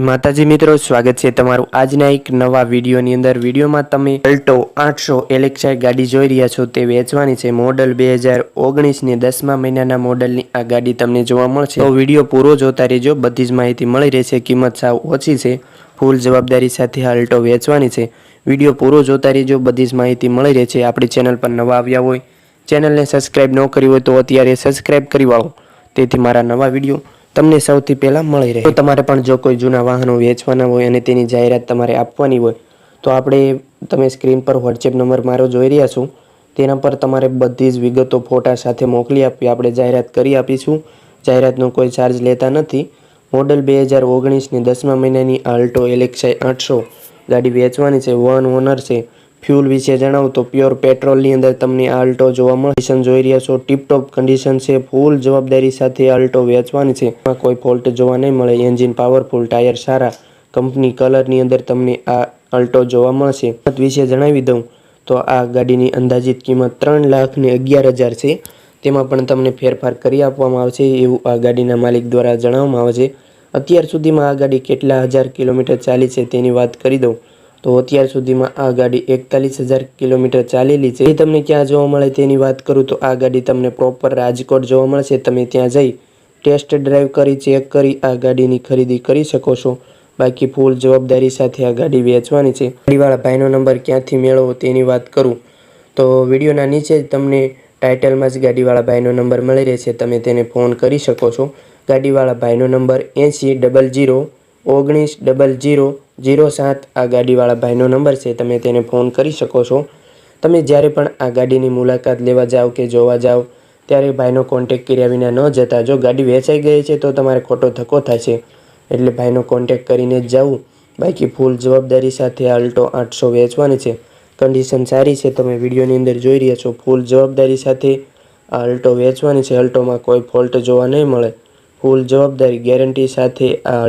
માતાજી મિત્રો, સ્વાગત છે તમારું આજના એક નવા વિડીયોની અંદર. વિડીયોમાં તમે અલ્ટો આઠસો એલેક્સાઈ ગાડી જોઈ રહ્યા છો, તે વેચવાની છે મોડલ બે હજાર ઓગણીસની દસમા મહિનાના મોડલની આ ગાડી તમને જોવા મળશે. તો વીડિયો પૂરો જોતા રહેજો, બધી જ માહિતી મળી રહેશે, કિંમત સાવ ઓછી છે. ફૂલ જવાબદારી સાથે આ અલ્ટો વેચવાની છે. વીડિયો પૂરો જોતા રહેજો, બધી જ માહિતી મળી રહેશે. આપણી ચેનલ પર નવા આવ્યા હોય, ચેનલને સબસ્ક્રાઈબ ન કરી હોય તો અત્યારે સબસ્ક્રાઈબ કરી વાળો. તેથી મારા નવા વીડિયો તમને સૌથી પહેલાં મળી રહે. તમારે પણ જો કોઈ જૂના વાહનો વેચવાના હોય અને તેની જાહેરાત તમારે આપવાની હોય, તો આપણે તમે સ્ક્રીન પર વોટ્સએપ નંબર મારો જોઈ રહ્યા છું. તેના પર તમારે બધી જ વિગતો ફોટા સાથે મોકલી આપી, આપણે જાહેરાત કરી આપીશું. જાહેરાતનો કોઈ ચાર્જ લેતા નથી. મોડલ બે હજાર ઓગણીસની દસમા મહિનાની આલ્ટો એલેક્સાઈ આઠસો ગાડી વેચવાની છે વન ઓનર છે. ફ્યુલ વિશે જણાવું તો પ્યોર પેટ્રોલની અંદર તમને આલ્ટો જોવા મળે. જોઈ રહ્યા છો. ટીપટોપ કન્ડિશન છે. ફૂલ જવાબદારી સાથે આલ્ટો વેચવાની છે. એમાં કોઈ ફોલ્ટ જોવા નહીં મળે. એન્જિન પાવરફુલ ટાયર સારા. કંપની કલરની અંદર તમને આ અલ્ટો જોવા મળશે. કિંમત વિશે જણાવી દઉં તો આ ગાડીની અંદાજિત કિંમત ત્રણ લાખ ને અગિયાર હજાર છે. તેમાં પણ તમને ફેરફાર કરી આપવામાં આવશે એવું આ ગાડીના માલિક દ્વારા જણાવવામાં આવે છે. અત્યાર સુધીમાં આ ગાડી કેટલા હજાર કિલોમીટર ચાલી છે તેની વાત કરી દઉં. તો અત્યાર સુધીમાં આ ગાડી એકતાલીસ હજાર કિલોમીટર ચાલેલી છે. એ તમને ક્યાં જોવા મળે તેની વાત કરું તો આ ગાડી તમને પ્રોપર રાજકોટ જોવા મળશે. તમે ત્યાં જઈ ટેસ્ટ ડ્રાઈવ કરી ચેક કરી, આ ગાડીની ખરીદી કરી શકો છો. બાકી ફૂલ જવાબદારી સાથે આ ગાડી વેચવાની છે. ગાડીવાળા ભાઈનો નંબર ક્યાંથી મેળવો તેની વાત કરું. તો વિડીયોના નીચે જ તમને ટાઇટલમાં જ ગાડીવાળા ભાઈનો નંબર મળી રહેશે. તમે તેને ફોન કરી શકો છો. ગાડીવાળા ભાઈનો નંબર એંસી ડબલ જીરો ઓગણીસ ડબલ જીરો જીરો સાત આ ગાડીવાળા ભાઈનો નંબર છે, તમે તેને ફોન કરી શકો છો. તમે જ્યારે પણ આ ગાડીની મુલાકાત લેવા જાઓ કે જોવા જાઓ ત્યારે ભાઈનો કોન્ટેક કર્યા વિના ન જતા. જો ગાડી વેચાઈ ગઈ છે, તો તમારે ખોટો ધક્કો થશે. એટલે ભાઈનો કોન્ટેક કરીને જ જવું બાકી ફૂલ જવાબદારી સાથે અલ્ટો આઠસો વેચવાની છે. કન્ડિશન સારી છે, તમે વિડીયોની અંદર જોઈ રહ્યા છો. ફૂલ જવાબદારી સાથે આ અલ્ટો વેચવાની છે. અલ્ટોમાં કોઈ ફોલ્ટ જોવા નહીં મળે. ફૂલ જવાબદારી ગેરંટી સાથે આ